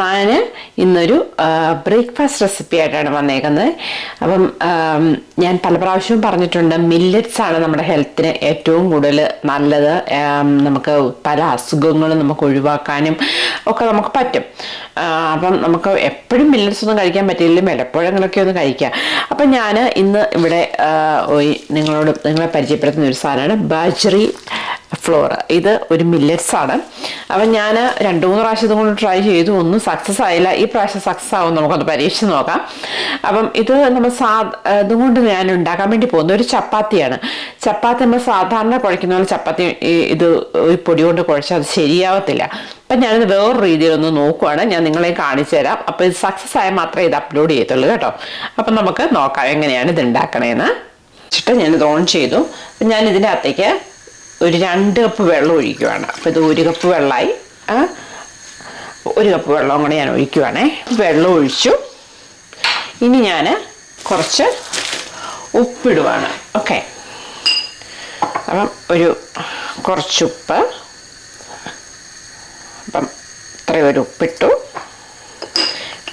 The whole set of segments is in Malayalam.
ഞാൻ ഇന്നൊരു ബ്രേക്ക്ഫാസ്റ്റ് റെസിപ്പി ആയിട്ടാണ് വന്നേക്കുന്നത്. അപ്പം ഞാൻ പല പ്രാവശ്യവും പറഞ്ഞിട്ടുണ്ട് മില്ലറ്റ്സ് ആണ് നമ്മുടെ ഹെൽത്തിന് ഏറ്റവും കൂടുതൽ നല്ലത്. നമുക്ക് പല അസുഖങ്ങളും നമുക്ക് ഒഴിവാക്കാനും ഒക്കെ നമുക്ക് പറ്റും. അപ്പം നമുക്ക് എപ്പോഴും മില്ലറ്റ്സ് ഒന്നും കഴിക്കാൻ പറ്റില്ലെങ്കിലും വല്ലപ്പോഴെങ്കിലൊക്കെ ഒന്ന് കഴിക്കാം. അപ്പം ഞാൻ ഇന്ന് ഇവിടെ നിങ്ങളോട് നിങ്ങളെ പരിചയപ്പെടുത്തുന്ന ഒരു സാധനമാണ് ബാജറി ഫ്ലോർ ഇത് ഒരു മില്ലറ്റ്സ് ആണ്. അപ്പം ഞാൻ രണ്ട് മൂന്ന് പ്രാവശ്യം ഇതുകൊണ്ട് ട്രൈ ചെയ്തു. ഒന്നും സക്സസ് ആയില്ല. ഈ പ്രാവശ്യം സക്സസ് ആവും. നമുക്കൊന്ന് പരീക്ഷിച്ച് നോക്കാം. അപ്പം ഇത് നമ്മൾ സാ ഇതുകൊണ്ട് ഞാൻ ഉണ്ടാക്കാൻ വേണ്ടി പോകുന്ന ഒരു ചപ്പാത്തിയാണ്. ചപ്പാത്തി നമ്മൾ സാധാരണ കുഴക്കുന്ന പോലെ ചപ്പാത്തി ഇത് ഈ പൊടി കൊണ്ട് കുഴച്ചാൽ അത് ശരിയാവത്തില്ല. അപ്പം ഞാനിത് വേറൊരു രീതിയിലൊന്ന് നോക്കുവാണ്. ഞാൻ നിങ്ങളെ കാണിച്ചു തരാം. അപ്പോൾ ഇത് സക്സസ് ആയാൽ മാത്രമേ ഇത് അപ്ലോഡ് ചെയ്യത്തുള്ളൂ കേട്ടോ. അപ്പം നമുക്ക് നോക്കാം എങ്ങനെയാണ് ഇത് ഉണ്ടാക്കണേന്ന്. ഞാനിത് ഓൺ ചെയ്തു. ഞാൻ ഇതിന്റെ അകത്തേക്ക് ഒരു രണ്ട് കപ്പ് വെള്ളം ഒഴിക്കുവാണ്. അപ്പോൾ ഇത് ഒരു കപ്പ് വെള്ളമായി. ഒരു കപ്പ് വെള്ളം കൂടെ ഞാൻ ഒഴിക്കുവാണേ. വെള്ളം ഒഴിച്ചു. ഇനി ഞാൻ കുറച്ച് ഉപ്പിടുവാണ്. ഓക്കെ. അപ്പം ഒരു കുറച്ചുപ്പ് അപ്പം ഇത്രയും ഒരു ഉപ്പിട്ടു.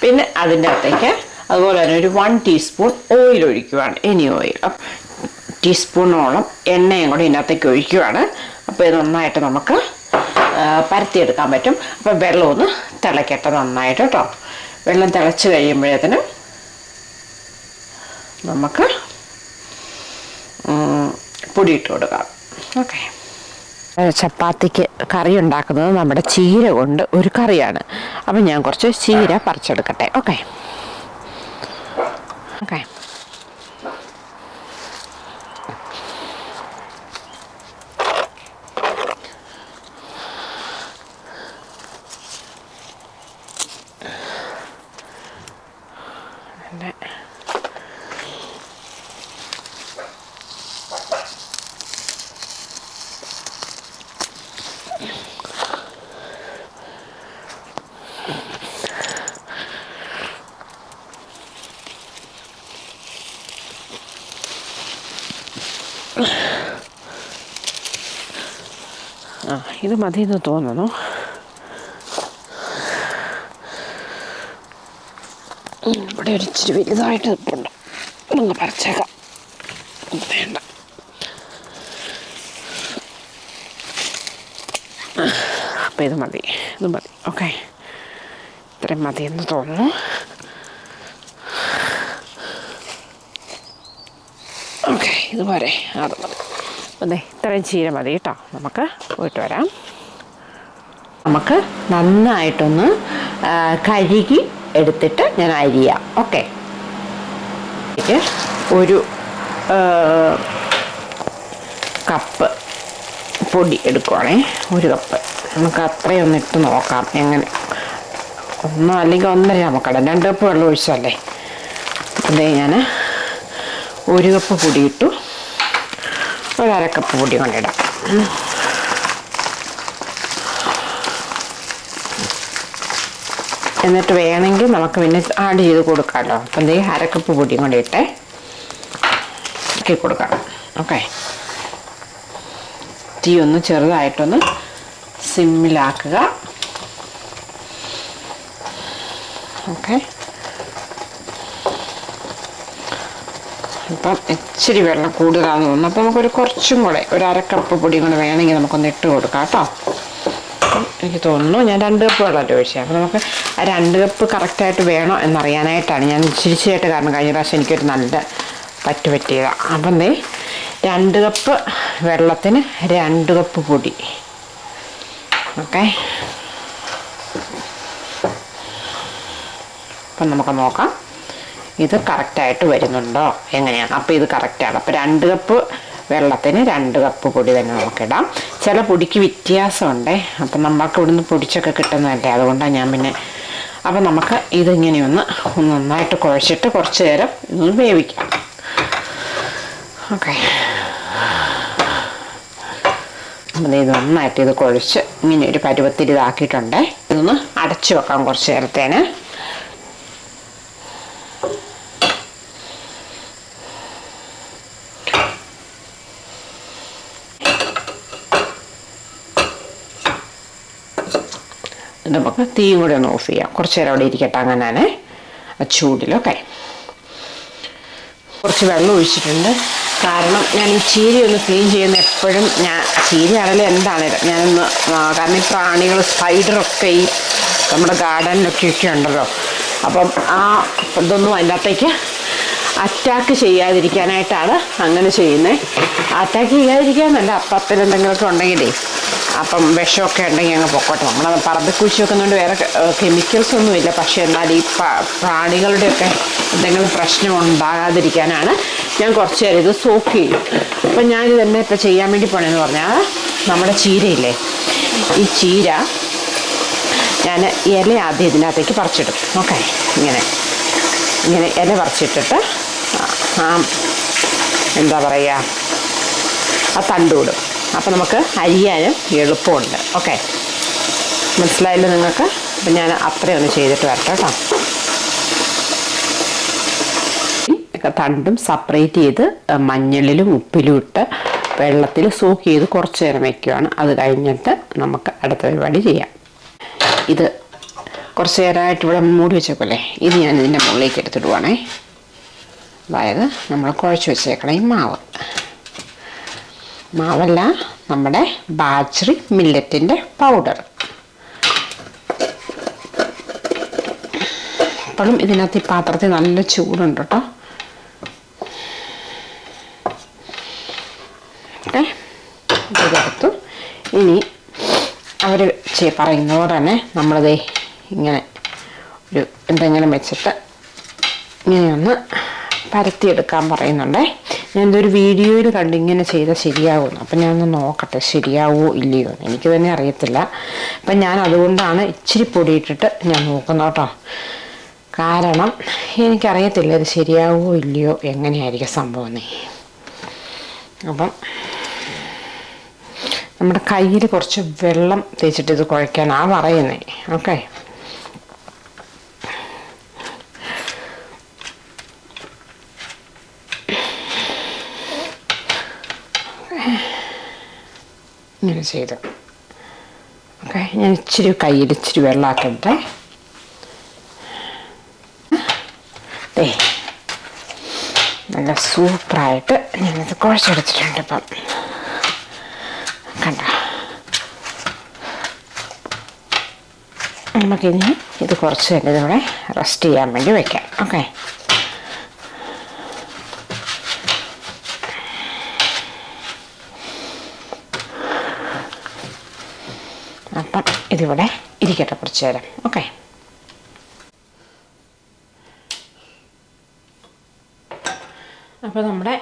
പിന്നെ അതിന്റെ അകത്തേക്ക് അതുപോലെ തന്നെ ഒരു വൺ ടീസ്പൂൺ ഓയിൽ ഒഴിക്കുവാണ്. എനി ഓയിൽ ടീസ്പൂണോളം എണ്ണയും കൂടി ഇതിനകത്തേക്ക് ഒഴിക്കുകയാണ് അപ്പോൾ ഇത് നന്നായിട്ട് നമുക്ക് പരത്തിയെടുക്കാൻ പറ്റും. അപ്പോൾ വെള്ളം ഒന്ന് തിളയ്ക്കട്ടെ നന്നായിട്ട് കേട്ടോ. വെള്ളം തിളച്ച് കഴിയുമ്പോഴത്തേനും നമുക്ക് പൊടിയിട്ട് കൊടുക്കാം. ഓക്കെ. ചപ്പാത്തിക്ക് കറി ഉണ്ടാക്കുന്നത് നമ്മുടെ ചീര കൊണ്ട് ഒരു കറിയാണ്. അപ്പം ഞാൻ കുറച്ച് ചീര പറിച്ചെടുക്കട്ടെ. ഓക്കെ. ഓക്കെ ആ ഇത് മതി എന്ന് തോന്നുന്നു ഇവിടെ ഒരു ഇച്ചിരി വലുതായിട്ട് നിൽപ്പുണ്ട്. ഒന്ന് പറിച്ചേക്കാം. വേണ്ട. അപ്പം ഇത് മതി. ഇത് മതി. ഓക്കെ. ഇത്രയും മതി എന്ന് തോന്നുന്നു. ഓക്കെ ഇത് പോരെ. അത് മതി. അതെ ഇത്രയും ചീര മതി കേട്ടോ. നമുക്ക് പോയിട്ട് വരാം. നമുക്ക് നന്നായിട്ടൊന്ന് കഴുകി എടുത്തിട്ട് ഞാൻ അരിയാം ഓക്കെ. ഒരു കപ്പ് പൊടി എടുക്കുവാണേ. ഒരു കപ്പ്. നമുക്ക് അത്രയൊന്ന് ഇട്ട് നോക്കാം എങ്ങനെ. ഒന്നോ അല്ലെങ്കിൽ ഒന്നര നമുക്കിടാം. രണ്ട് കപ്പ് വെള്ളം ഒഴിച്ചല്ലേ അതേ ഞാൻ ഒരു കപ്പ് പൊടി ഇട്ടു. ഒരു അര കപ്പ് പൊടി കൊണ്ടിടാം. എന്നിട്ട് വേണമെങ്കിൽ നമുക്ക് പിന്നെ ആഡ് ചെയ്ത് കൊടുക്കാമല്ലോ അപ്പം എന്തേ അരക്കപ്പ് പൊടിയും കൂടി ഇട്ട്. ഇറക്കി കൊടുക്കാം ഓക്കെ തീ ഒന്ന് ചെറുതായിട്ടൊന്ന് സിമ്മിലാക്കുക. ഓക്കെ അപ്പം ഇച്ചിരി വെള്ളം കൂടുതലാണെന്ന് തോന്നുന്നു. അപ്പോൾ നമുക്കൊരു കുറച്ചും കൂടെ ഒരു അരക്കപ്പ് പൊടിയും കൂടെ വേണമെങ്കിൽ നമുക്കൊന്ന് ഇട്ട് കൊടുക്കാം കേട്ടോ. എനിക്ക് തോന്നുന്നു ഞാൻ രണ്ട് കപ്പ് വെള്ളം ഒഴിച്ചത് അപ്പോൾ നമുക്ക് ആ രണ്ട് കപ്പ് കറക്റ്റായിട്ട് വേണോ എന്നറിയാനായിട്ടാണ് ഞാൻ ഇച്ചിരി ഇച്ചിരിയായിട്ട് കാരണം കഴിഞ്ഞ പ്രാവശ്യം എനിക്കൊരു നല്ല പറ്റു പറ്റിയതാണ് അപ്പം എന്തേ രണ്ട് കപ്പ് വെള്ളത്തിന് രണ്ട് കപ്പ് പൊടി. ഓക്കെ. അപ്പം നമുക്ക് നോക്കാം. ഇത് കറക്റ്റായിട്ട് വരുന്നുണ്ടോ? എങ്ങനെയാണ്? അപ്പോൾ ഇത് കറക്റ്റാണ് അപ്പോൾ രണ്ട് കപ്പ് വെള്ളത്തിന് രണ്ട് കപ്പ് പൊടി തന്നെ നമുക്കിടാം. ചില പൊടിക്ക് വ്യത്യാസമുണ്ടേ. അപ്പം നമ്മൾക്ക് ഇവിടുന്ന് പൊടിച്ചൊക്കെ കിട്ടുന്നതല്ലേ? അതുകൊണ്ടാണ് ഞാൻ പിന്നെ അപ്പം നമുക്ക് ഇതിങ്ങനെയൊന്ന് ഒന്ന് നന്നായിട്ട് കുഴച്ചിട്ട് കുറച്ച് നേരം ഇതൊന്ന് വേവിക്കാം. ഓക്കെ അപ്പം ഇത് നന്നായിട്ട് ഇത് കുഴച്ച് ഇങ്ങനെ ഒരു പരുവത്തിൽ ഇതാക്കിയിട്ടുണ്ടേ. ഇതൊന്ന് അടച്ചു വെക്കാം കുറച്ച് നേരത്തേന്. നമുക്ക് തീ കൂടെ ഒന്ന് ഓഫ് ചെയ്യാം. കുറച്ച് നേരം അവിടെ ഇരിക്കട്ടെ അങ്ങനെ ആ ചൂടിലൊക്കെ. കുറച്ച് വെള്ളം ഒഴിച്ചിട്ടുണ്ട്. കാരണം ഞാൻ ഈ ചീര ഒന്ന് ക്ലീൻ ചെയ്യുന്ന എപ്പോഴും ഞാൻ ചീരയാണെങ്കിലും എന്താണേലും ഞാനൊന്ന് കാരണം ഈ പ്രാണികൾ സ്പൈഡറൊക്കെ ഈ നമ്മുടെ ഗാർഡനിലൊക്കെ ഒക്കെ ഉണ്ടല്ലോ. അപ്പം ആ ഇതൊന്നും അതിന്റെ അകത്തേക്ക് അറ്റാക്ക് ചെയ്യാതിരിക്കാനായിട്ടാണ് അങ്ങനെ ചെയ്യുന്നത് അറ്റാക്ക് ചെയ്യാതിരിക്കാമെന്നല്ല അപ്പത്തിൽ എന്തെങ്കിലുമൊക്കെ ഉണ്ടെങ്കിലേ. അപ്പം വിഷമൊക്കെ ഉണ്ടെങ്കിൽ അങ്ങ് പൊക്കോട്ടെ. നമ്മൾ പറമ്പിൽ കുഴിച്ച് വെക്കുന്നതുകൊണ്ട് വേറെ കെമിക്കൽസ് ഒന്നുമില്ല. പക്ഷേ എന്നാൽ ഈ പ്രാണികളുടെയൊക്കെ എന്തെങ്കിലും പ്രശ്നം ഉണ്ടാകാതിരിക്കാനാണ് ഞാൻ കുറച്ച് നേരം ഇത് സോക്ക് ചെയ്യും അപ്പം ഞാനിത് തന്നെ ഇപ്പം ചെയ്യാൻ വേണ്ടി പോണെന്ന് പറഞ്ഞാൽ നമ്മുടെ ചീരയില്ലേ? ഈ ചീര ഞാൻ ഇല ആദ്യം ഇതിനകത്തേക്ക് പറിച്ചിടും. ഓക്കെ? ഇങ്ങനെ. ഇങ്ങനെ ഇല പറിച്ചിട്ടിട്ട് എന്താ പറയുക ആ തണ്ടൂടും അപ്പം നമുക്ക് അരിയാനും എളുപ്പമുണ്ട്. ഓക്കെ മനസ്സിലായില്ല നിങ്ങൾക്ക്? അപ്പം ഞാൻ അത്രയൊന്ന് ചെയ്തിട്ട് വരട്ടെ കേട്ടോ. തണ്ടും സെപ്പറേറ്റ് ചെയ്ത് മഞ്ഞളിലും ഉപ്പിലും ഇട്ട് വെള്ളത്തിൽ സോക്ക് ചെയ്ത് കുറച്ച് നേരം വയ്ക്കുകയാണ് അത് കഴിഞ്ഞിട്ട് നമുക്ക് അടുത്ത പരിപാടി ചെയ്യാം. ഇത് കുറച്ച് നേരമായിട്ട് ഇവിടെ മൂടി വെച്ചേക്കല്ലേ ഇത് ഞാൻ ഇതിന്റെ മുകളിലേക്ക് എടുത്തിടുവാണേ. അതായത് നമ്മൾ കുഴച്ച് വെച്ചേക്കണേ ഈ മാവ്. മാവല്ല നമ്മുടെ ബാച്ചറി മില്ലറ്റിന്റെ പൗഡർ ഇപ്പോഴും ഇതിനകത്ത് ഈ പാത്രത്തിൽ നല്ല ചൂടുണ്ട് കേട്ടോ. ഓക്കെ. ഇനി അവർ പറയുന്നതോടെ തന്നെ നമ്മളത് ഇങ്ങനെ ഒരു എന്തെങ്കിലും വെച്ചിട്ട് ഇങ്ങനെയൊന്ന് പരത്തിയെടുക്കാൻ പറയുന്നുണ്ടേ. ഞാൻ വീഡിയോയിൽ കണ്ടിങ്ങനെ ചെയ്താൽ ശരിയാവുമെന്ന്. അപ്പം ഞാനൊന്ന് നോക്കട്ടെ ശരിയാവുമോ ഇല്ലയോ എന്ന്. എനിക്ക് തന്നെ അറിയത്തില്ല. അപ്പം ഞാൻ അതുകൊണ്ടാണ് ഇച്ചിരി പൊടിയിട്ടിട്ട് ഞാൻ നോക്കുന്നത് കേട്ടോ. കാരണം എനിക്കറിയത്തില്ല ഇത് ശരിയാവുമോ ഇല്ലയോ എങ്ങനെയായിരിക്കും സംഭവം എന്നേ. അപ്പം നമ്മുടെ കയ്യിൽ കുറച്ച് വെള്ളം തേച്ചിട്ട് ഇത് കുഴയ്ക്കാനാ പറയുന്നേ. ഓക്കെ? ഇങ്ങനെ ചെയ്തു. ഓക്കെ ഞാൻ ഇച്ചിരി കയ്യിൽ ഇച്ചിരി വെള്ളമാക്കട്ടെ ദേ നല്ല സൂപ്പറായിട്ട് ഞാനത് കുഴച്ചെടുത്തിട്ടുണ്ട് ഇപ്പം. കണ്ട? നമുക്കിനി ഇത് കുറച്ച് നേരം ഇതിവിടെ റെസ്റ്റ് ചെയ്യാൻ വേണ്ടി വയ്ക്കാം. ഓക്കെ അപ്പം ഇതിവിടെ ഇരിക്കട്ടെ കുറച്ച് നേരം. ഓക്കെ അപ്പോൾ നമ്മുടെ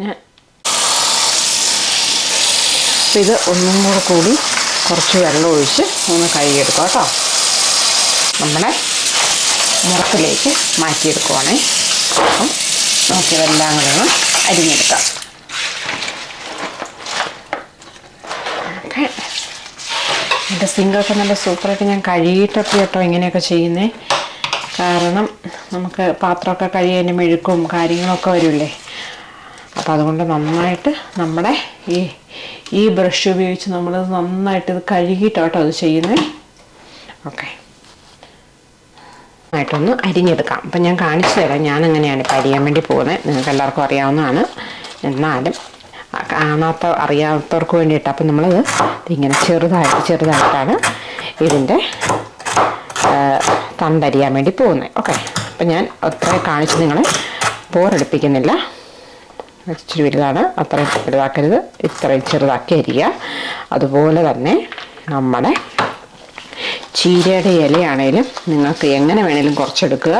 ഞാൻ ഇത് ഒന്നും കൂടെ കൂടി കുറച്ച് വെള്ളം ഒഴിച്ച് ഒന്ന് കഴുകിയെടുക്കാം കേട്ടോ. നമ്മുടെ മുറത്തിലേക്ക് മാറ്റിയെടുക്കുവാണേ. അപ്പം നമുക്കിതെല്ലാം കൂടെ ഒന്ന് അരിഞ്ഞെടുക്കാം. എന്റെ സിങ്കൊക്കെ നല്ല സൂപ്പറായിട്ട് ഞാൻ കഴുകിയിട്ടൊക്കെ കേട്ടോ ഇങ്ങനെയൊക്കെ ചെയ്യുന്നേ. കാരണം നമുക്ക് പാത്രമൊക്കെ കഴുകിയതിന്റെ മെഴുക്കും കാര്യങ്ങളൊക്കെ വരില്ലേ അപ്പം അതുകൊണ്ട് നന്നായിട്ട് നമ്മുടെ ഈ ഈ ബ്രഷ് ഉപയോഗിച്ച് നമ്മൾ നന്നായിട്ട് ഇത് കഴുകിയിട്ടോ കേട്ടോ അത് ചെയ്യുന്നത് ഓക്കെ. ആയിട്ടൊന്ന് അരിഞ്ഞെടുക്കാം. അപ്പം ഞാൻ കാണിച്ചു തരാം ഞാൻ എങ്ങനെയാണ് ഇപ്പം അരിയാൻ വേണ്ടി പോകുന്നത്. നിങ്ങൾക്ക് എല്ലാവർക്കും അറിയാവുന്നതാണ്. എന്നാലും കാണാത്ത അറിയാത്തവർക്ക് വേണ്ടിയിട്ട് അപ്പം നമ്മളത് ഇങ്ങനെ ചെറുതായിട്ട് ചെറുതായിട്ടാണ് ഇതിന്റെ തണ്ടരിയാൻ വേണ്ടി പോകുന്നത്. ഓക്കെ. അപ്പം ഞാൻ അത്രയും കാണിച്ച് നിങ്ങളെ ബോറടിപ്പിക്കുന്നില്ല. ഇച്ചിരി വലുതാണ്. അത്രയും വലുതാക്കരുത്. ഇത്രയും ചെറുതാക്കി അരിയുക. അതുപോലെ തന്നെ നമ്മുടെ ചീരയുടെ ഇലയാണേലും നിങ്ങൾക്ക് എങ്ങനെ വേണേലും കുറച്ചെടുക്കുക.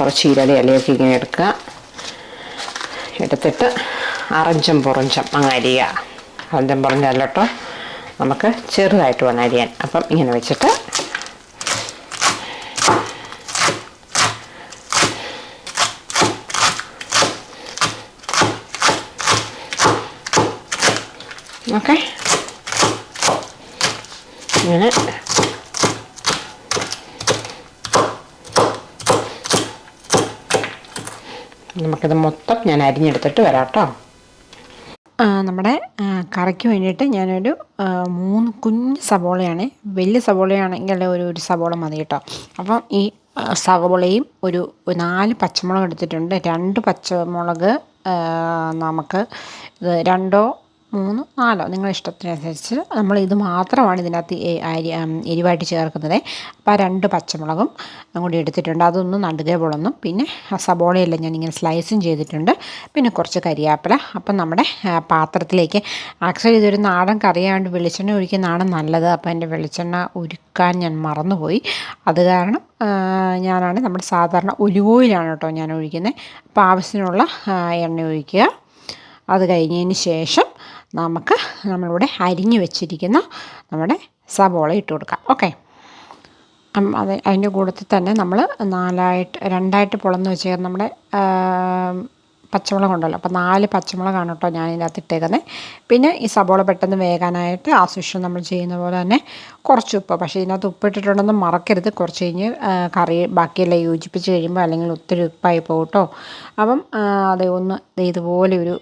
കുറച്ച് ചീരയുടെ ഇലയൊക്കെ ഇങ്ങനെ എടുക്കുക. എടുത്തിട്ട് അറഞ്ചം പുറഞ്ചം അങ്ങ് അരിയുക. അറഞ്ചം പുറഞ്ചല്ല നമുക്ക് ചെറുതായിട്ട് വേണം അരിയാൻ. അപ്പം ഇങ്ങനെ വെച്ചിട്ട് ഓക്കെ. minute. നമുക്കിത് മൊത്തം ഞാൻ അരിഞ്ഞെടുത്തിട്ട് വരാം കേട്ടോ നമ്മുടെ കറിക്ക് വേണ്ടിയിട്ട് ഞാനൊരു മൂന്ന് കുഞ്ഞ് സവോളയാണ് വലിയ സവോളയാണെങ്കിൽ ഒരു ഒരു സവോള മതി കേട്ടോ. അപ്പം ഈ സവോളയും ഒരു നാല് പച്ചമുളക് എടുത്തിട്ടുണ്ട്. രണ്ട് പച്ചമുളക് നമുക്ക് രണ്ടോ മൂന്നോ നാലോ നിങ്ങളുടെ ഇഷ്ടത്തിനനുസരിച്ച് നമ്മൾ ഇത് മാത്രമാണ് ഇതിനകത്ത് അരി എരിവായിട്ട് ചേർക്കുന്നത്. അപ്പോൾ ആ രണ്ട് പച്ചമുളകും കൂടി എടുത്തിട്ടുണ്ട്. അതൊന്നും നടുകേ പൊളന്നും പിന്നെ ആ ഞാൻ ഇങ്ങനെ സ്ലൈസും ചെയ്തിട്ടുണ്ട്. പിന്നെ കുറച്ച് കരിയാപ്പില. അപ്പം നമ്മുടെ പാത്രത്തിലേക്ക് ആക്ച്വലി ഇതൊരു നാടൻ കറിയാണ്ട് വെളിച്ചെണ്ണ ഒഴിക്കുന്നതാണ് നല്ലത്. അപ്പോൾ എന്റെ വെളിച്ചെണ്ണ ഉരുക്കാൻ ഞാൻ മറന്നുപോയി. അത് കാരണം ഞാനാണ് നമ്മുടെ സാധാരണ ഒലിവ് ഓയിലാണ് കേട്ടോ ഞാൻ ഒഴിക്കുന്നത്. അപ്പോൾ ആവശ്യത്തിനുള്ള എണ്ണ ഒഴിക്കുക. അത് കഴിഞ്ഞതിന് ശേഷം നമുക്ക് നമ്മളിവിടെ അരിഞ്ഞു വെച്ചിരിക്കുന്ന നമ്മുടെ സവോള ഇട്ട് കൊടുക്കാം. ഓക്കെ അത് അതിന്റെ കൂട്ടത്തിൽ തന്നെ നമ്മൾ നാലായിട്ട് രണ്ടായിട്ട് പൊളന്ന് വെച്ചേക്കുന്ന നമ്മുടെ പച്ചമുളക് ഉണ്ടല്ലോ. അപ്പോൾ നാല് പച്ചമുളകാണ് കേട്ടോ ഞാൻ ഇതിനകത്ത് ഇട്ടേക്കുന്നത് പിന്നെ ഈ സബോള പെട്ടെന്ന് വേകാനായിട്ട് ആവശ്യം നമ്മൾ ചെയ്യുന്ന പോലെ തന്നെ കുറച്ച് ഉപ്പ്. പക്ഷേ ഇതിനകത്ത് ഉപ്പിട്ടിട്ടുണ്ടെന്ന് മറക്കരുത്. കുറച്ച് കഴിഞ്ഞ് കറി ബാക്കിയെല്ലാം യോജിപ്പിച്ച് കഴിയുമ്പോൾ അല്ലെങ്കിൽ ഒത്തിരി ഉപ്പായി പോകും കേട്ടോ അപ്പം അത് ഒന്ന് ഇതുപോലെ ഒരു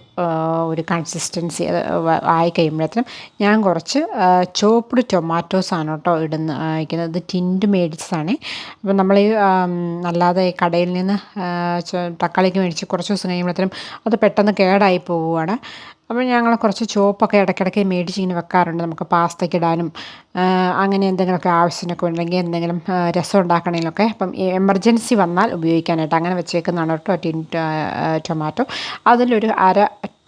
ഒരു കൺസിസ്റ്റൻസി അത് ആയി കഴിയുമ്പോഴത്തേനും ഞാൻ കുറച്ച് ചോപ്പ്ഡ് ടൊമാറ്റോസാണ് കേട്ടോ ഇടുന്ന അയക്കുന്നത് ഇത് ടിൻഡ് മേടിച്ചതാണ് അപ്പം നമ്മൾ ഈ അല്ലാതെ കടയിൽ നിന്ന് തക്കാളിക്ക് മേടിച്ച് കുറച്ച് ദിവസം കഴിയുമ്പോഴത്തേനും അത് പെട്ടെന്ന് കേടായി പോവുകയാണ്. അപ്പോൾ ഞങ്ങൾ കുറച്ച് ചോപ്പൊക്കെ ഇടയ്ക്കിടയ്ക്ക് മേടിച്ച് ഇങ്ങനെ വെക്കാറുണ്ട്. നമുക്ക് പാസ്തയ്ക്ക് ഇടാനും അങ്ങനെ എന്തെങ്കിലുമൊക്കെ ആവശ്യത്തിനൊക്കെ ഉണ്ടെങ്കിൽ എന്തെങ്കിലും രസം ഉണ്ടാക്കണമെങ്കിലൊക്കെ അപ്പം എമർജൻസി വന്നാൽ ഉപയോഗിക്കാനായിട്ട് അങ്ങനെ വെച്ചേക്കുന്നതാണ് കേട്ടോ ടിൻ ടൊമാറ്റോ. അതിലൊരു അര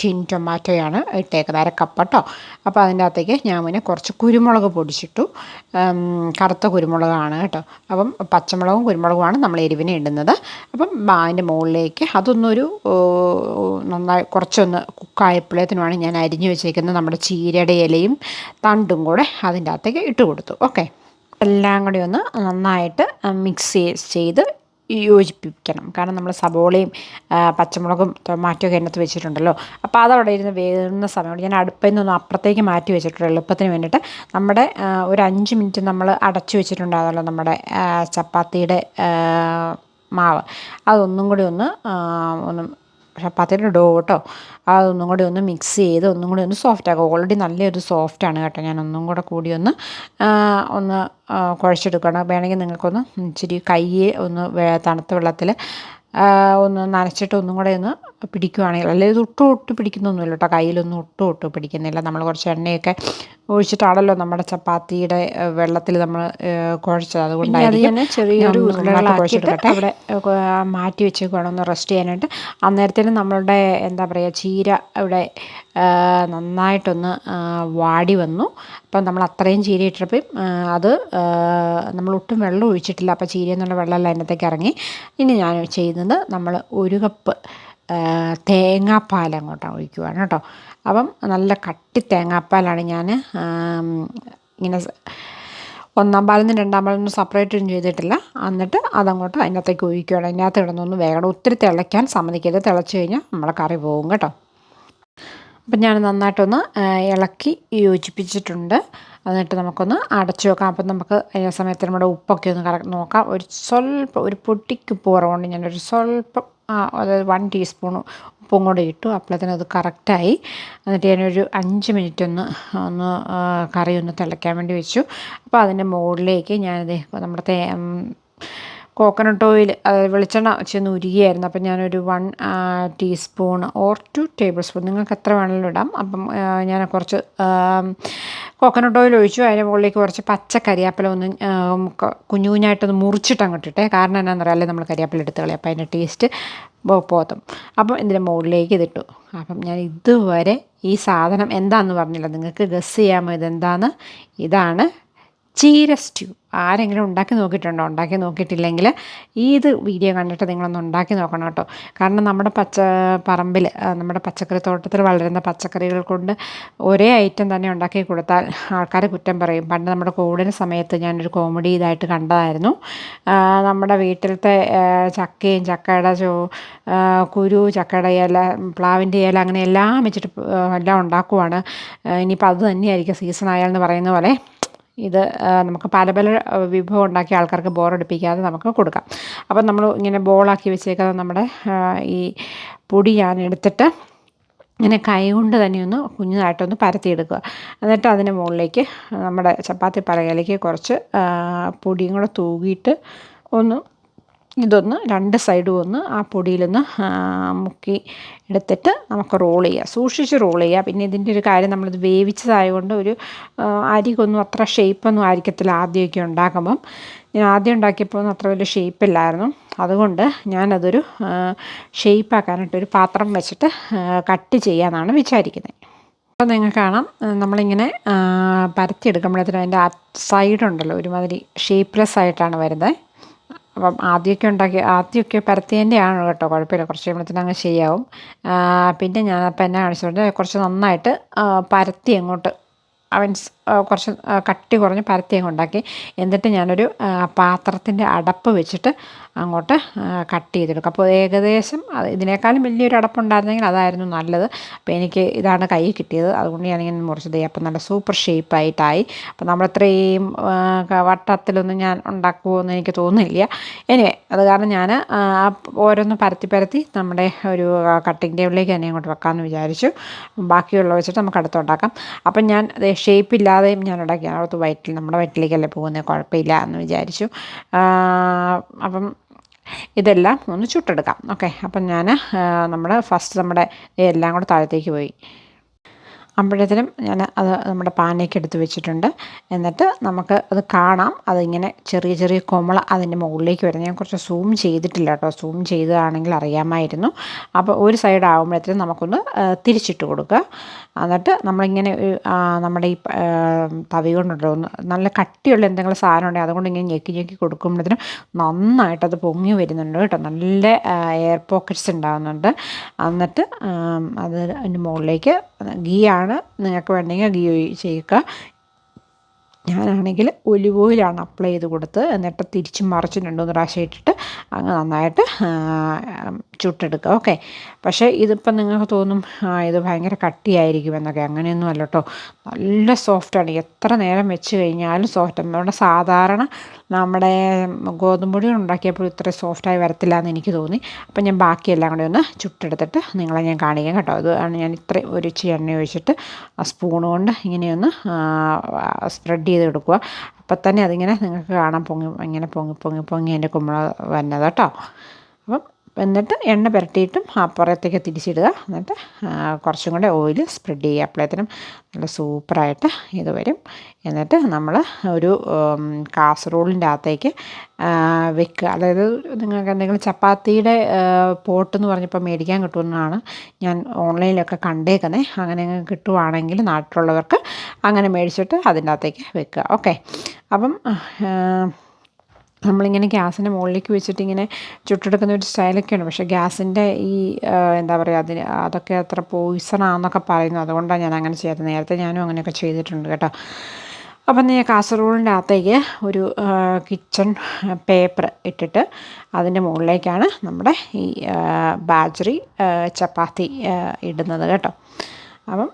ടിൻ ടൊമാറ്റോയാണ് ഇട്ടേക്കുന്നത് അര കപ്പ് കേട്ടോ അപ്പോൾ അതിന്റെ അകത്തേക്ക് ഞാൻ പിന്നെ കുറച്ച് കുരുമുളക് പൊടിച്ചിട്ടു. കറുത്ത കുരുമുളകാണ് കേട്ടോ. അപ്പം പച്ചമുളകും കുരുമുളകുമാണ് നമ്മൾ എരിവിനെ ഇടുന്നത്. അപ്പം അതിന്റെ മുകളിലേക്ക് അതൊന്നൊരു നന്നായി കുറച്ചൊന്ന് കുക്കായപ്പോഴത്തേനുമാണ് ഞാൻ അരിഞ്ഞു വെച്ചേക്കുന്നത്. നമ്മുടെ ചീരയുടെ ഇലയും തണ്ടും കൂടെ അതിന്റെ അകത്തേക്ക് ഇട്ട് കൊടുത്തു. ഓക്കെ. എല്ലാം കൂടി ഒന്ന് നന്നായിട്ട് മിക്സ് ചെയ്ത് യോജിപ്പിക്കണം. കാരണം നമ്മൾ സബോളയും പച്ചമുളകും ടൊമാറ്റോ ഒക്കെ അതിനകത്ത് വെച്ചിട്ടുണ്ടല്ലോ. അപ്പോൾ അതവിടെ ഇരുന്ന് വേകുന്ന സമയത്ത് ഞാൻ അടുപ്പിൽ നിന്നൊന്ന് അപ്പുറത്തേക്ക് മാറ്റി വെച്ചിട്ടുള്ള എളുപ്പത്തിന് വേണ്ടിയിട്ട്. നമ്മുടെ ഒരു അഞ്ച് മിനിറ്റ് നമ്മൾ അടച്ചു വെച്ചിട്ടുണ്ടാകുമല്ലോ നമ്മുടെ ചപ്പാത്തിയുടെ മാവ്. അതൊന്നും കൂടി ഒന്ന് ഒന്ന് ചപ്പാത്തിയുടെ കേട്ടോ. അതൊന്നും കൂടി ഒന്ന് മിക്സ് ചെയ്ത് ഒന്നും കൂടി ഒന്ന് സോഫ്റ്റ് ആക്കുക. ഓൾറെഡി നല്ലൊരു സോഫ്റ്റാണ് കേട്ടോ. ഞാൻ ഒന്നും കൂടെ കൂടി ഒന്ന് ഒന്ന് കുഴച്ചെടുക്കണം വേണമെങ്കിൽ നിങ്ങൾക്കൊന്ന് ഇച്ചിരി കൈ ഒന്ന് തണുത്ത വെള്ളത്തിൽ ഒന്ന് നനച്ചിട്ട് ഒന്നും കൂടെ ഒന്ന് പിടിക്കുവാണെങ്കിൽ അല്ലെങ്കിൽ ഒട്ടും ഒട്ടും പിടിക്കുന്നൊന്നുമില്ല കേട്ടോ. കയ്യിലൊന്നും ഒട്ടും ഒട്ടും പിടിക്കുന്നില്ല. നമ്മൾ കുറച്ച് എണ്ണയൊക്കെ ഒഴിച്ചിട്ടാണല്ലോ നമ്മുടെ ചപ്പാത്തിയുടെ വെള്ളത്തിൽ നമ്മൾ കുഴച്ചത്. അതുകൊണ്ടായിരിക്കും ചെറിയൊരു കുഴച്ചെടുക്കട്ടെ അവിടെ മാറ്റി വെച്ചേക്കുവാണ് ഒന്ന് റെസ്റ്റ് ചെയ്യാനായിട്ട്. അന്നേരത്തേനും നമ്മളുടെ എന്താ പറയുക ചീര ഇവിടെ നന്നായിട്ടൊന്ന് വാടി വന്നു. അപ്പം നമ്മൾ അത്രയും ചീര ഇട്ടപ്പം അത് നമ്മൾ ഒട്ടും വെള്ളം ഒഴിച്ചിട്ടില്ല. അപ്പോൾ ചീര എന്നുള്ള വെള്ളമെല്ലാം അതിനകത്തേക്ക് ഇറങ്ങി. ഇനി ഞാൻ ചെയ്യുന്നത് നമ്മൾ ഒരു കപ്പ് തേങ്ങാപ്പാൽ അങ്ങോട്ട് ഒഴിക്കുവാണ് കേട്ടോ. അപ്പം നല്ല കട്ടി തേങ്ങാപ്പാലാണ് ഞാൻ ഇങ്ങനെ ഒന്നാം പാലിൽ നിന്ന് രണ്ടാം പാലിൽ നിന്ന് സെപ്പറേറ്റ് ചെയ്തിട്ടില്ല. എന്നിട്ട് അതങ്ങോട്ട് അതിനകത്തേക്ക് ഒഴിക്കുകയാണ് അതിനകത്ത് കിടന്നൊന്ന് വേഗം ഒത്തിരി തിളയ്ക്കാൻ സമ്മതിക്കരുത്. തിളച്ച് കഴിഞ്ഞാൽ നമ്മളെ കറി പോകും കേട്ടോ. അപ്പം ഞാൻ നന്നായിട്ടൊന്ന് ഇളക്കി യോജിപ്പിച്ചിട്ടുണ്ട്. എന്നിട്ട് നമുക്കൊന്ന് അടച്ചു വെക്കാം. അപ്പം നമുക്ക് അതിന് സമയത്ത് നമ്മുടെ ഉപ്പൊക്കെ ഒന്ന് കറക്റ്റ് നോക്കാം. ഒരു സ്വല്പം ഒരു പൊട്ടിക്കുപ്പ് കുറവുണ്ട് ഞാനൊരു സ്വല്പം ആ, അതായത് വൺ ടീസ്പൂൺ ഉപ്പും കൂടെ ഇട്ടു. അപ്പോഴത്തേനും അത് കറക്റ്റായി എന്നിട്ട് ഞാനൊരു അഞ്ച് മിനിറ്റ് ഒന്ന് ഒന്ന് കറി ഒന്ന് തിളയ്ക്കാൻ വേണ്ടി വെച്ചു. അപ്പോൾ അതിന്റെ മുകളിലേക്ക് ഞാനത് നമ്മുടെ തേ കോക്കനട്ട് ഓയിൽ അതായത് വെളിച്ചെണ്ണ ചെന്ന് ഉരുകിയായിരുന്നു. അപ്പം ഞാനൊരു one teaspoon or two tablespoon നിങ്ങൾക്ക് എത്ര വേണമെങ്കിലും ഇടാം. അപ്പം ഞാൻ കുറച്ച് കോക്കനട്ട് ഓയിൽ ഒഴിച്ചു. അതിന്റെ മുകളിലേക്ക് കുറച്ച് പച്ച കരിയാപ്പില ഒന്ന് കുഞ്ഞു കുഞ്ഞായിട്ടൊന്ന് മുറിച്ചിട്ട് അങ്ങോട്ട് ഇട്ടേ. കാരണം എന്നാന്ന് പറയാം നമ്മൾ കരിയാപ്പില എടുത്ത് കളയാം. അപ്പം അതിന്റെ ടേസ്റ്റ് പോത്തും. അപ്പം ഇതിന്റെ മുകളിലേക്ക് ഇതിട്ടു അപ്പം ഞാൻ ഇതുവരെ ഈ സാധനം എന്താണെന്ന് പറഞ്ഞില്ല. നിങ്ങൾക്ക് ഗസ് ചെയ്യാമോ? ഇതെന്താണെന്ന് ഇതാണ് ചീര സ്റ്റ്യൂ ആരെങ്കിലും ഉണ്ടാക്കി നോക്കിയിട്ടുണ്ടോ? ഉണ്ടാക്കി നോക്കിയിട്ടില്ലെങ്കിൽ ഈ ഇത് വീഡിയോ കണ്ടിട്ട് നിങ്ങളൊന്ന് ഉണ്ടാക്കി നോക്കണം കേട്ടോ. കാരണം നമ്മുടെ പച്ച പറമ്പിൽ നമ്മുടെ പച്ചക്കറി തോട്ടത്തിൽ വളരുന്ന പച്ചക്കറികൾ കൊണ്ട് ഒരേ ഐറ്റം തന്നെ ഉണ്ടാക്കി കൊടുത്താൽ ആൾക്കാർ കുറ്റം പറയും. പണ്ട് നമ്മുടെ കോവിഡിന് സമയത്ത് ഞാനൊരു കോമഡി ഇതായിട്ട് കണ്ടതായിരുന്നു. നമ്മുടെ വീട്ടിലത്തെ ചക്കയും ചക്കയുടെ ചോ കുരു ചക്കയുടെ ഇല പ്ലാവിന്റെ ഇല അങ്ങനെ എല്ലാം വെച്ചിട്ട് എല്ലാം ഉണ്ടാക്കുവാണ്. ഇനിയിപ്പോൾ അത് തന്നെയായിരിക്കും സീസൺ ആയാലെന്ന് പറയുന്ന പോലെ ഇത് നമുക്ക് പല പല വിഭവം ഉണ്ടാക്കിയ ആൾക്കാർക്ക് ബോറടിപ്പിക്കാതെ നമുക്ക് കൊടുക്കാം. അപ്പം നമ്മൾ ഇങ്ങനെ ബോളാക്കി വെച്ചേക്കുന്ന നമ്മുടെ ഈ പൊടി ഞാൻ എടുത്തിട്ട് ഇങ്ങനെ കൈകൊണ്ട് തന്നെ ഒന്ന് കുഞ്ഞതായിട്ടൊന്ന് പരത്തിയെടുക്കുക. എന്നിട്ട് അതിന് മുകളിലേക്ക് നമ്മുടെ ചപ്പാത്തി പറയലേക്ക് കുറച്ച് പൊടിയും കൂടെ തൂകിയിട്ട് ഒന്ന് ഇതൊന്ന് രണ്ട് സൈഡും ഒന്ന് ആ പൊടിയിലൊന്ന് മുക്കി എടുത്തിട്ട് നമുക്ക് റോൾ ചെയ്യുക സൂക്ഷിച്ച് റോൾ ചെയ്യുക പിന്നെ ഇതിന്റെ ഒരു കാര്യം നമ്മളിത് വേവിച്ചതായതുകൊണ്ട് ഒരു അരികൊന്നും അത്ര ഷേപ്പൊന്നും ആയിരിക്കത്തില്ല ആദ്യമൊക്കെ ഉണ്ടാക്കുമ്പം. ഞാൻ ആദ്യം ഉണ്ടാക്കിയപ്പോൾ ഒന്നും അത്ര വലിയ ഷേപ്പില്ലായിരുന്നു അതുകൊണ്ട് ഞാനതൊരു ഷേപ്പാക്കാനായിട്ട് ഒരു പാത്രം വെച്ചിട്ട് കട്ട് ചെയ്യാമെന്നാണ് വിചാരിക്കുന്നത് അപ്പോൾ നിങ്ങൾക്ക് കാണാം നമ്മളിങ്ങനെ പരത്തിയെടുക്കുമ്പോഴത്തേനും അതിന്റെ സൈഡുണ്ടല്ലോ ഒരുമാതിരി ഷേപ്പ്ലെസ് ആയിട്ടാണ് വരുന്നത് അപ്പം ആദ്യമൊക്കെ ഉണ്ടാക്കി ആദ്യമൊക്കെ പരത്തിയതിന്റെ ആണ് കേട്ടോ കുഴപ്പമില്ല. കുറച്ച് കഴിയുമ്പോഴത്തേനും അങ്ങ് ശരിയാവും. പിന്നെ ഞാൻ എന്നാ എന്നെ കാണിച്ചുകൊണ്ട് കുറച്ച് നന്നായിട്ട് പരത്തി അങ്ങോട്ട് അവൻ കുറച്ച് കട്ടി കുറഞ്ഞ് പരത്തി അങ്ങ് ഉണ്ടാക്കി. എന്നിട്ട് ഞാനൊരു പാത്രത്തിന്റെ അടപ്പ് വെച്ചിട്ട് അങ്ങോട്ട് കട്ട് ചെയ്തെടുക്കും. അപ്പോൾ ഏകദേശം ഇതിനേക്കാളും വലിയൊരു അടപ്പുണ്ടായിരുന്നെങ്കിൽ അതായിരുന്നു നല്ലത്. അപ്പോൾ എനിക്ക് ഇതാണ് കൈ കിട്ടിയത്. അതുകൊണ്ട് ഞാനിങ്ങനെ മുറിച്ചത്. അപ്പം നല്ല സൂപ്പർ ഷേപ്പായിട്ടായി. അപ്പോൾ നമ്മളിത്രയും വട്ടത്തിലൊന്നും ഞാൻ ഉണ്ടാക്കുമോ എന്ന് എനിക്ക് തോന്നുന്നില്ല. എനിവേ അത് കാരണം ഞാൻ ഓരോന്ന് പരത്തി പരത്തി നമ്മുടെ ഒരു കട്ടിംഗ് ടേബിളിലേക്ക് തന്നെ അങ്ങോട്ട് വെക്കാമെന്ന് വിചാരിച്ചു. ബാക്കിയുള്ള വെച്ചിട്ട് നമുക്ക് അടുത്തുണ്ടാക്കാം അപ്പം ഞാൻ അതേ ഷേപ്പില്ലാതെയും ഞാൻ ഉണ്ടാക്കി അകത്ത് വയറ്റിൽ നമ്മുടെ വയറ്റിലേക്കല്ലേ പോകുന്നത് കുഴപ്പമില്ല എന്ന് വിചാരിച്ചു. അപ്പം ഇതെല്ലാം ഒന്ന് ചുട്ടെടുക്കാം. ഓക്കെ അപ്പം ഞാൻ നമ്മൾ ഫസ്റ്റ് നമ്മുടെ എല്ലാം കൂടെ താഴത്തേക്ക് പോയി. അപ്പോഴത്തേനും ഞാൻ അത് നമ്മുടെ പാനയ്ക്ക് എടുത്ത് വെച്ചിട്ടുണ്ട്. എന്നിട്ട് നമുക്ക് അത് കാണാം. അതിങ്ങനെ ചെറിയ ചെറിയ കോമള അതിന്റെ മുകളിലേക്ക് വരുന്നത്. ഞാൻ കുറച്ച് സൂം ചെയ്തിട്ടില്ല കേട്ടോ. സൂം ചെയ്തതാണെങ്കിൽ അറിയാമായിരുന്നു. അപ്പോൾ ഒരു സൈഡ് ആകുമ്പോഴത്തേനും നമുക്കൊന്ന് തിരിച്ചിട്ട് കൊടുക്കുക. എന്നിട്ട് നമ്മളിങ്ങനെ നമ്മുടെ ഈ തവി കൊണ്ടുണ്ടല്ലോ നല്ല കട്ടിയുള്ള എന്തെങ്കിലും സാധനം ഉണ്ടെങ്കിൽ അതുകൊണ്ട് ഇങ്ങനെ ഞെക്കി ഞെക്കി കൊടുക്കുമ്പോഴത്തേനും നന്നായിട്ട് അത് പൊങ്ങി വരുന്നുണ്ട് കേട്ടോ. നല്ല എയർ പോക്കറ്റ്സ് ഉണ്ടാകുന്നുണ്ട് എന്നിട്ട് അത് അതിന്റെ മുകളിലേക്ക് ഗീ ആണ് നിങ്ങൾക്ക് വേണ്ടെങ്കിൽ ഗീ ചെയ്യുക. ഞാനാണെങ്കിൽ ഒലിവ് ഓയിലാണ് അപ്ലൈ ചെയ്ത് കൊടുത്ത് എന്നിട്ട് തിരിച്ച് മറിച്ച് രണ്ട് മൂന്ന് പ്രാവശ്യം ഇട്ടിട്ട് അങ്ങ് നന്നായിട്ട് ചുട്ടെടുക്കുക. ഓക്കെ. പക്ഷേ ഇതിപ്പം നിങ്ങൾക്ക് തോന്നും ഇത് ഭയങ്കര കട്ടിയായിരിക്കും എന്നൊക്കെ. അങ്ങനെയൊന്നും അല്ല കേട്ടോ. നല്ല സോഫ്റ്റാണ്. എത്ര നേരം വെച്ച് കഴിഞ്ഞാലും സോഫ്റ്റ്. നമ്മുടെ സാധാരണ നമ്മുടെ ഗോതമ്പ് പൊടി ഉണ്ടാക്കിയപ്പോൾ ഇത്ര സോഫ്റ്റായി വരത്തില്ല എന്ന് എനിക്ക് തോന്നി. അപ്പം ഞാൻ ബാക്കിയെല്ലാം കൂടി ഒന്ന് ചുട്ടെടുത്തിട്ട് നിങ്ങളെ ഞാൻ കാണിക്കാം കേട്ടോ. അതാണ് ഞാൻ ഇത്ര ഒരു എണ്ണ ഒഴിച്ചിട്ട് സ്പൂൺ കൊണ്ട് ഇങ്ങനെയൊന്ന് സ്പ്രെഡ് ചെയ്ത് കൊടുക്കുക അപ്പം തന്നെ അതിങ്ങനെ നിങ്ങൾക്ക് കാണാൻ പൊങ്ങി ഇങ്ങനെ പൊങ്ങി പൊങ്ങി പൊങ്ങി എന്റെ കുമ്പള വരുന്നത് കേട്ടോ. അപ്പം എന്നിട്ട് എണ്ണ പുരട്ടിയിട്ടും അപ്പുറത്തേക്ക് തിരിച്ചിടുക. എന്നിട്ട് കുറച്ചും കൂടെ ഓയിൽ സ്പ്രെഡ് ചെയ്യുക. അപ്പോഴത്തേനും നല്ല സൂപ്പറായിട്ട് ഇത് വരും. എന്നിട്ട് നമ്മൾ ഒരു കാസറോളിന്റെ അകത്തേക്ക് വെക്കുക. അതായത് നിങ്ങൾക്ക് എന്തെങ്കിലും ചപ്പാത്തിയുടെ പോട്ട് എന്ന് പറഞ്ഞപ്പോൾ മേടിക്കാൻ കിട്ടുമെന്നാണ് ഞാൻ ഓൺലൈനിലൊക്കെ കണ്ടേക്കുന്നത് അങ്ങനെ അങ്ങ് കിട്ടുവാണെങ്കിൽ നാട്ടിലുള്ളവർക്ക് അങ്ങനെ മേടിച്ചിട്ട് അതിന്റെ അകത്തേക്ക് വെക്കുക. ഓക്കെ. അപ്പം നമ്മളിങ്ങനെ ഗ്യാസിന്റെ മുകളിലേക്ക് വെച്ചിട്ട് ഇങ്ങനെ ചുട്ടെടുക്കുന്ന ഒരു സ്റ്റൈലൊക്കെയാണ് പക്ഷേ ഗ്യാസിന്റെ ഈ എന്താ പറയുക അതിന് അതൊക്കെ അത്ര പോയിസൺ പോയിസണാന്നൊക്കെ പറയുന്നു. അതുകൊണ്ടാണ് ഞാൻ അങ്ങനെ ചെയ്യാത്തത് നേരത്തെ ഞാനും അങ്ങനെയൊക്കെ ചെയ്തിട്ടുണ്ട് കേട്ടോ. അപ്പം ഞാൻ കാസർഗോഡിന്റെ അകത്തേക്ക് ഒരു കിച്ചൺ പേപ്പർ ഇട്ടിട്ട് അതിന്റെ മുകളിലേക്കാണ് നമ്മുടെ ഈ ബാജറി ചപ്പാത്തി ഇടുന്നത് കേട്ടോ. അപ്പം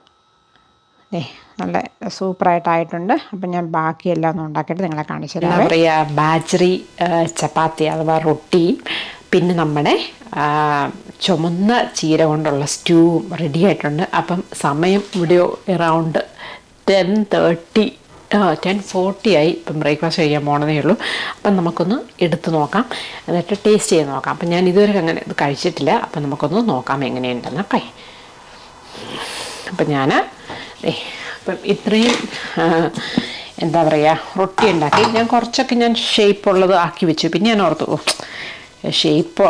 നല്ല സൂപ്പറായിട്ടായിട്ടുണ്ട്. അപ്പം ഞാൻ ബാക്കിയെല്ലാം ഒന്ന് ഉണ്ടാക്കിയിട്ട് നിങ്ങളെ കാണിച്ചു തരാം പറയുക ബാജറി ചപ്പാത്തി അഥവാ റൊട്ടി പിന്നെ നമ്മുടെ ചുമന്ന ചീര കൊണ്ടുള്ള സ്റ്റൂവും റെഡി ആയിട്ടുണ്ട്. അപ്പം സമയം ഇവിടെ around ten thirty ten forty ആയി ഇപ്പം ബ്രേക്ക്ഫാസ്റ്റ് കഴിക്കാൻ പോണതേ ഉള്ളൂ. അപ്പം നമുക്കൊന്ന് എടുത്ത് നോക്കാം. എന്നിട്ട് ടേസ്റ്റ് ചെയ്ത് നോക്കാം. അപ്പം ഞാൻ ഇതുവരെ അങ്ങനെ ഇത് കഴിച്ചിട്ടില്ല. അപ്പം നമുക്കൊന്ന് നോക്കാം എങ്ങനെയുണ്ടെന്നൊക്കെ. അപ്പം ഞാൻ ഇപ്പം ഇത്രയും എന്താ പറയുക റൊട്ടി ഉണ്ടാക്കി. ഞാൻ കുറച്ചൊക്കെ ഞാൻ ഷേപ്പ് ഉള്ളത് ആക്കി വെച്ചു. പിന്നെ ഞാൻ ഓർത്തു ഷേപ്പ്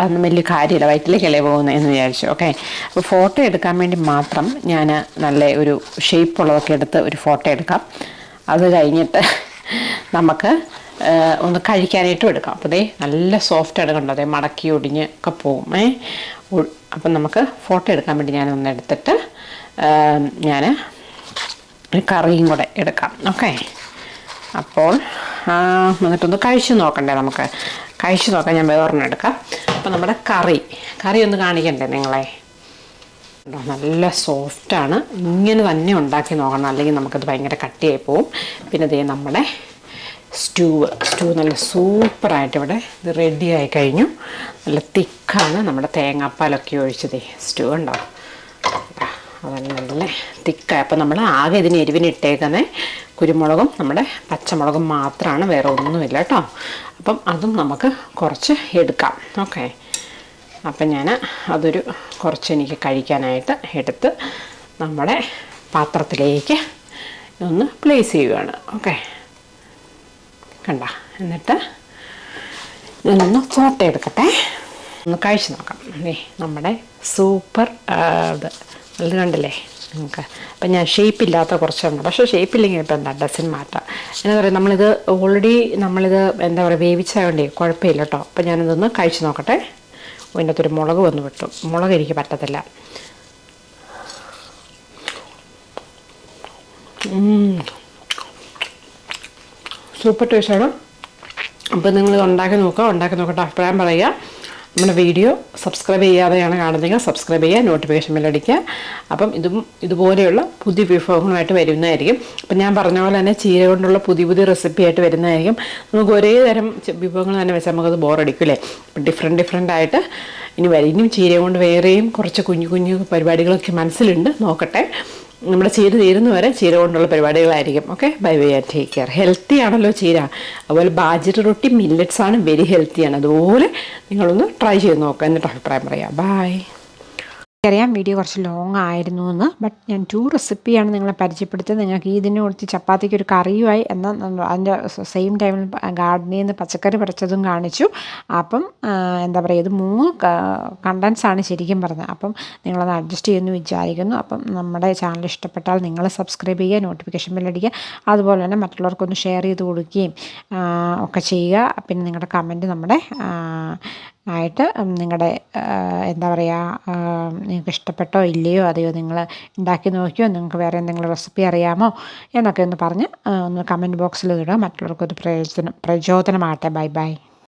അതൊന്നും വലിയ കാര്യമില്ല. വയറ്റിലേക്കല്ലേ പോകുന്നത് എന്ന് വിചാരിച്ചു. ഓക്കെ അപ്പോൾ ഫോട്ടോ എടുക്കാൻ വേണ്ടി മാത്രം ഞാൻ നല്ല ഒരു ഷേപ്പ് ഉള്ളതൊക്കെ എടുത്ത് ഒരു ഫോട്ടോ എടുക്കാം. അത് കഴിഞ്ഞിട്ട് നമുക്ക് ഒന്ന് കഴിക്കാനായിട്ടും എടുക്കാം. അപ്പോൾ ദേ നല്ല സോഫ്റ്റ് എടുക്കണ്ടോ കണ്ടോ? അതേ മടക്കി ഒടിഞ്ഞ് ഒക്കെ പോകും. ഏ അപ്പം നമുക്ക് ഫോട്ടോ എടുക്കാൻ വേണ്ടി ഞാൻ ഒന്ന് എടുത്തിട്ട് ഞാൻ കറിയും കൂടെ എടുക്കാം. ഓക്കെ. അപ്പോൾ എന്നിട്ടൊന്ന് കഴിച്ചു നോക്കണ്ടേ നമുക്ക്. കഴിച്ചു നോക്കാം ഞാൻ വേറൊരെണ്ണം എടുക്കാം. അപ്പോൾ നമ്മുടെ കറി. കറി ഒന്ന് കാണിക്കണ്ടേ നിങ്ങളെ? നല്ല സോഫ്റ്റാണ് ഇങ്ങനെ തന്നെ ഉണ്ടാക്കി നോക്കണം. അല്ലെങ്കിൽ നമുക്കത് ഭയങ്കര കട്ടിയായി പോവും. പിന്നെ ദേ നമ്മുടെ സ്റ്റൂവ് സ്റ്റൂ നല്ല സൂപ്പറായിട്ട് ഇവിടെ ഇത് റെഡി ആയി കഴിഞ്ഞു. നല്ല തിക്കാണ് നമ്മുടെ തേങ്ങാപ്പാലൊക്കെ ഒഴിച്ചതേ. സ്റ്റൂ ഉണ്ടോ അതല്ല നല്ല തിക്കായി. അപ്പോൾ നമ്മൾ ആകെ ഇതിന് എരിവിന് ഇട്ടേക്കുന്നത് കുരുമുളകും നമ്മുടെ പച്ചമുളകും മാത്രമാണ് വേറെ ഒന്നുമില്ല കേട്ടോ അപ്പം അതും നമുക്ക് കുറച്ച് എടുക്കാം. ഓക്കെ. അപ്പം ഞാൻ അതൊരു കുറച്ച് എനിക്ക് കഴിക്കാനായിട്ട് എടുത്ത് നമ്മുടെ പാത്രത്തിലേക്ക് ഒന്ന് പ്ലേസ് ചെയ്യുകയാണ് ഓക്കെ. കണ്ട? എന്നിട്ട് ഞാനൊന്ന് ഫോട്ടോ എടുക്കട്ടെ ഒന്ന് കഴിച്ചു നോക്കാം. നമ്മുടെ സൂപ്പർ ഇത്. ഇത് കണ്ടില്ലേ? നിങ്ങൾക്ക്. അപ്പം ഞാൻ ഷേപ്പില്ലാത്ത കുറച്ചുണ്ട് പക്ഷേ ഷേപ്പില്ലെങ്കിൽ ഇപ്പം എന്താ? ഡസൻ മാറ്റാം എന്താ പറയുക നമ്മളിത് ഓൾറെഡി നമ്മളിത് എന്താ പറയുക വേവിച്ചതുകൊണ്ടേ കുഴപ്പമില്ല കേട്ടോ. അപ്പം ഞാനിതൊന്ന് കഴിച്ച് നോക്കട്ടെ. അതിന്റെ അകത്തൊരു മുളക് വന്ന് വിട്ടു മുളക് എനിക്ക് പറ്റത്തില്ല. സൂപ്പർ ടേസ്റ്റാണ് അപ്പോൾ നിങ്ങൾ ഉണ്ടാക്കി നോക്കുക. ഉണ്ടാക്കി നോക്കട്ടെ. അഭിപ്രായം പറയുക. നമ്മുടെ വീഡിയോ സബ്സ്ക്രൈബ് ചെയ്യാതെയാണ് കാണുന്നതെങ്കിൽ സബ്സ്ക്രൈബ് ചെയ്യുക നോട്ടിഫിക്കേഷൻ ബെല്ലടിക്കുക അപ്പം ഇതും ഇതുപോലെയുള്ള പുതിയ വിഭവങ്ങളുമായിട്ട് വരുന്നതായിരിക്കും. അപ്പം ഞാൻ പറഞ്ഞ പോലെ തന്നെ ചീര കൊണ്ടുള്ള പുതിയ പുതിയ റെസിപ്പി ആയിട്ട് വരുന്നതായിരിക്കും. നമുക്ക് ഒരേ തരം വിഭവങ്ങൾ തന്നെ വെച്ചാൽ നമുക്കത് ബോറടിക്കില്ലേ അപ്പം ഡിഫറെന്റ് ഡിഫറെന്റ് ആയിട്ട് ഇനി വരും ഇനിയും ചീര കൊണ്ട് വേറെയും കുറച്ച് കുഞ്ഞു കുഞ്ഞു പരിപാടികളൊക്കെ മനസ്സിലുണ്ട്. നോക്കട്ടെ. നമ്മുടെ ചീര തീരുന്നവരെ ചീര കൊണ്ടുള്ള പരിപാടികളായിരിക്കും. Okay bye bye and take care healthy ആണല്ലോ ചീര. അതുപോലെ ബാജറി റൊട്ടി മില്ലറ്റ്സ് ആണ് വെരി ഹെൽത്തിയാണ് അതുപോലെ നിങ്ങളൊന്ന് ട്രൈ ചെയ്ത് നോക്കുക എന്നിട്ട് അഭിപ്രായം പറയാം. ബൈ അറിയാം വീഡിയോ കുറച്ച് ലോങ് ആയിരുന്നു എന്ന് ബട്ട് ഞാൻ ടു റെസിപ്പിയാണ് നിങ്ങളെ പരിചയപ്പെടുത്തിയത്. നിങ്ങൾക്ക് ഇതിനെ കൊടുത്ത് ചപ്പാത്തിക്ക് ഒരു കറിയുമായി എന്നാൽ അതിന്റെ സെയിം ടൈമിൽ ഗാർഡനിൽ നിന്ന് പച്ചക്കറി പറിച്ചതും കാണിച്ചു. അപ്പം എന്താ പറയുക ഇത് മൂന്ന് കണ്ടൻസ് ആണ് ശരിക്കും പറഞ്ഞത്. അപ്പം നിങ്ങളത് അഡ്ജസ്റ്റ് ചെയ്യുമെന്ന് വിചാരിക്കുന്നു. അപ്പം നമ്മുടെ ചാനൽ ഇഷ്ടപ്പെട്ടാൽ നിങ്ങൾ സബ്സ്ക്രൈബ് ചെയ്യുക നോട്ടിഫിക്കേഷൻ ബെല്ലടിക്കുക അതുപോലെ തന്നെ മറ്റുള്ളവർക്കൊന്ന് ഷെയർ ചെയ്ത് കൊടുക്കുകയും ഒക്കെ ചെയ്യുക. പിന്നെ നിങ്ങളുടെ കമന്റ് നമ്മുടെ ആയിട്ട് നിങ്ങളുടെ എന്താ പറയുക നിങ്ങൾക്ക് ഇഷ്ടപ്പെട്ടോ ഇല്ലയോ അതെയോ നിങ്ങൾ ഉണ്ടാക്കി നോക്കിയോ നിങ്ങൾക്ക് വേറെ എന്തെങ്കിലും റെസിപ്പി അറിയാമോ എന്നൊക്കെ ഒന്ന് പറഞ്ഞ് ഒന്ന് കമന്റ് ബോക്സിൽ ഇടുക. മറ്റുള്ളവർക്കൊരു പ്രയോജനം പ്രചോദനമാകട്ടെ. Bye bye